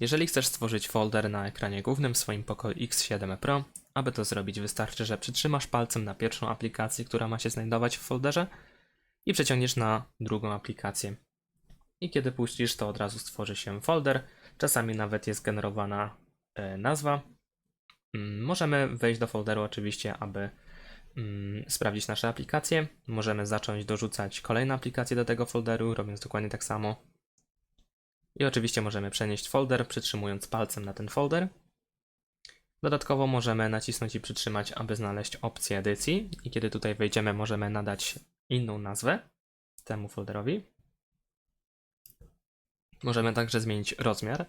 Jeżeli chcesz stworzyć folder na ekranie głównym w swoim pokoju X7 Pro, aby to zrobić wystarczy, że przytrzymasz palcem na pierwszą aplikację, która ma się znajdować w folderze i przeciągniesz na drugą aplikację. I kiedy puścisz, to od razu stworzy się folder. Czasami nawet jest generowana e, nazwa. Mm, Możemy wejść do folderu oczywiście, aby mm, sprawdzić nasze aplikacje. Możemy zacząć dorzucać kolejne aplikacje do tego folderu, robiąc dokładnie tak samo. I oczywiście możemy przenieść folder, przytrzymując palcem na ten folder. Dodatkowo możemy nacisnąć i przytrzymać, aby znaleźć opcję edycji. I kiedy tutaj wejdziemy, możemy nadać inną nazwę temu folderowi. Możemy także zmienić rozmiar.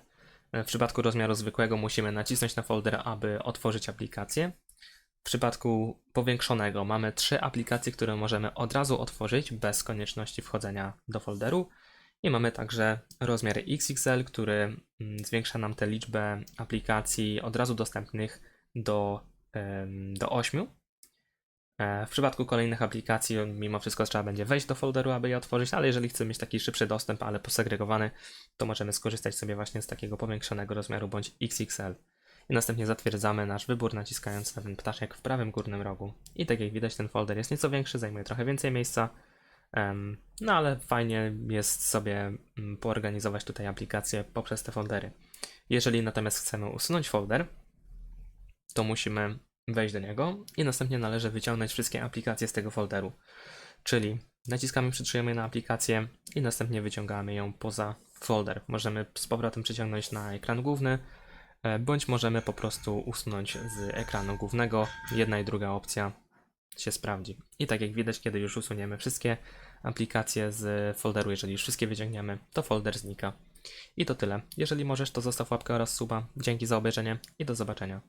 W przypadku rozmiaru zwykłego musimy nacisnąć na folder, aby otworzyć aplikację. W przypadku powiększonego mamy trzy aplikacje, które możemy od razu otworzyć bez konieczności wchodzenia do folderu. I mamy także rozmiar XXL, który mm, zwiększa nam tę liczbę aplikacji od razu dostępnych do, do 8. E, W przypadku kolejnych aplikacji, mimo wszystko trzeba będzie wejść do folderu, aby je otworzyć, ale jeżeli chcemy mieć taki szybszy dostęp, ale posegregowany, to możemy skorzystać sobie właśnie z takiego powiększonego rozmiaru bądź XXL. I następnie zatwierdzamy nasz wybór naciskając na ten ptaszek w prawym górnym rogu. I tak jak widać ten folder jest nieco większy, zajmuje trochę więcej miejsca, no ale fajnie jest sobie mm, poorganizować tutaj aplikacje poprzez te foldery. Jeżeli natomiast chcemy usunąć folder, to musimy wejść do niego i następnie należy wyciągnąć wszystkie aplikacje z tego folderu. Czyli naciskamy, przytrzymujemy na aplikację i następnie wyciągamy ją poza folder. Możemy z powrotem przyciągnąć na ekran główny, e, bądź możemy po prostu usunąć z ekranu głównego. Jedna i druga opcja się sprawdzi. I tak jak widać, kiedy już usuniemy wszystkie aplikacje z folderu, jeżeli już wszystkie wyciągniemy, to folder znika. I to tyle. Jeżeli możesz, to zostaw łapkę oraz suba. Dzięki za obejrzenie i do zobaczenia.